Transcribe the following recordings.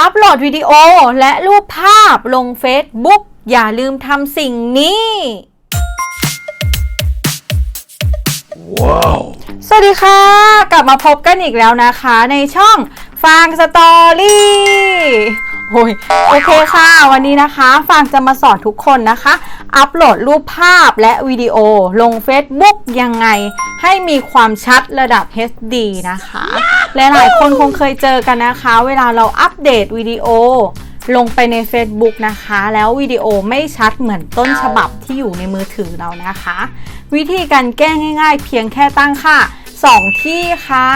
อัปโหลดวิดีโอและรูปภาพลง Facebook อย่าลืมทำสิ่งนี้ สวัสดีค่ะ กลับมาพบกันอีกแล้วนะคะในช่องฟางสตอรี่โอ้ยโอเคค่ะ วันนี้นะคะฟางจะมาสอนทุกคนนะคะ อัปโหลดรูปภาพและวิดีโอลง Facebook ยังไง ให้มีความชัดระดับ HD นะคะ และหลายคนคงเคยเจอกันนะคะ เวลาเราอัปเดตวิดีโอ ลงไปใน Facebook นะคะ แล้ววิดีโอไม่ชัดเหมือนต้นฉบับที่อยู่ในมือถือเรานะคะ วิธีการแก้ง่าย ๆ เพียงแค่ตั้งค่า 2 ที่ค่ะ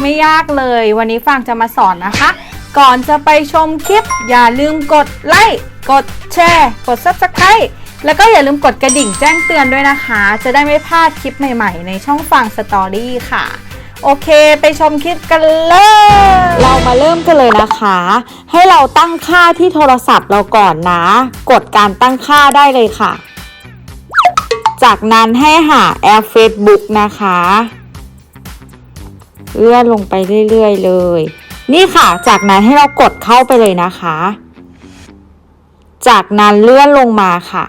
ไม่ยากเลย วันนี้ฟังจะมาสอนนะคะ ก่อนจะไปชมคลิป อย่าลืมกดไลค์กดแชร์กด Subscribe แล้วก็อย่าลืมกดกระดิ่งแจ้งเตือนด้วยนะคะ จะได้ไม่พลาดคลิปใหม่ๆ ในช่องฟังสตอรี่ค่ะ โอเค ไปชมคลิปกันเลย เรามาเริ่มกันเลยนะคะ ให้เราตั้งค่าที่โทรศัพท์เราก่อนนะ กดการตั้งค่าได้เลยค่ะ จากนั้นให้หาแอป Facebook นะคะ เลื่อนลงไปเรื่อยๆเลย นี่ค่ะ จากนั้นให้เรากดเข้าไปเลยนะคะ จากนั้นเลื่อนลงมาค่ะ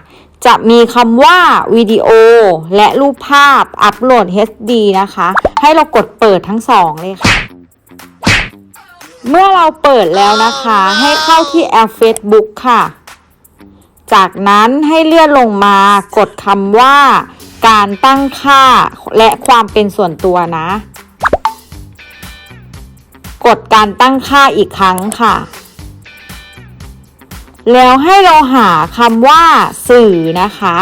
จะมีคำว่าวิดีโอและรูปภาพอัปโหลด HD นะคะ ให้เรากดเปิดทั้งสองเลยค่ะ เมื่อเราเปิดแล้วนะคะ ให้เข้าที่แอป Facebook ค่ะ จากนั้นให้เลื่อนลงมากดคำว่า การตั้งค่าและความเป็นส่วนตัวนะ กดการตั้งค่าอีกครั้งค่ะ แล้วให้เราหาคำว่าสื่อนะคะ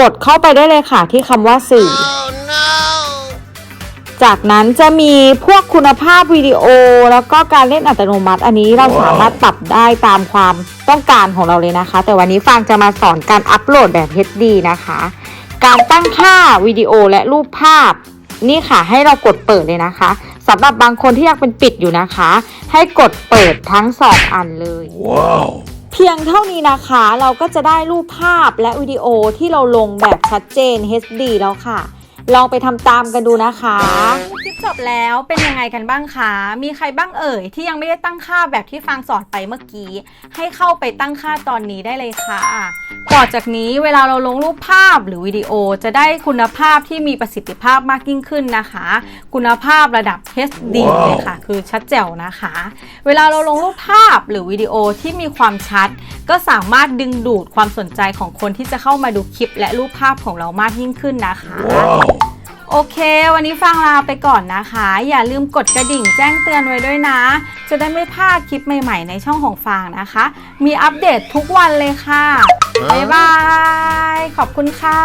กดเข้าไปได้เลยค่ะที่คำว่าสื่อจากนั้นจะมีพวกคุณภาพวิดีโอ แล้วก็การเล่นอัตโนมัติ อันนี้เราสามารถปรับได้ตามความต้องการของเราเลยนะคะ แต่วันนี้ฟางจะมาสอนการอัปโหลดแบบ HD นะคะ การตั้งค่าวิดีโอและรูปภาพ นี่ค่ะให้เรากดเปิดเลยนะคะสำหรับบางคนที่ยังเป็นปิดอยู่นะคะ ให้กดเปิดทั้งสองอันเลย Wow. เพียงเท่านี้นะคะ เราก็จะได้รูปภาพและวิดีโอที่เราลงแบบชัดเจน HD แล้วค่ะ ลองไปทำตามกันดูนะคะ จบแล้วเป็นยังไงกันบ้างคะ มีใครบ้างเอ่ย ที่ยังไม่ได้ตั้งค่าแบบที่ฟังสอนไปเมื่อกี้ ให้เข้าไปตั้งค่าตอนนี้ได้เลยค่ะ ต่อจากนี้เวลาเราลงรูปภาพหรือวิดีโอจะได้คุณภาพที่มีประสิทธิภาพมากยิ่งขึ้นนะคะ คุณภาพระดับ HD ว้าวเลยค่ะ คือชัดแจ๋วนะคะ เวลาเราลงรูปภาพหรือวิดีโอที่มีความชัด ก็สามารถดึงดูดความสนใจของคนที่จะเข้ามาดูคลิป และรูปภาพของเรามากยิ่งขึ้นนะคะ Wow. โอเค วันนี้ฟังลาไปก่อนนะคะ อย่าลืมกดกระดิ่งแจ้งเตือนไว้ด้วยนะ จะได้ไม่พลาดคลิปใหม่ๆ ในช่องของฟางนะคะ มีอัปเดตทุกวันเลยค่ะบ๊ายบาย ขอบคุณค่ะ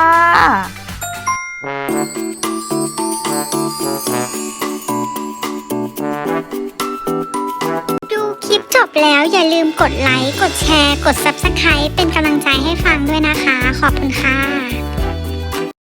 ดูคลิปจบแล้วอย่าลืมกดไลค์ กดแชร์ กด Subscribe เป็นกำลังใจให้ฟังด้วยนะคะ ขอบคุณค่ะ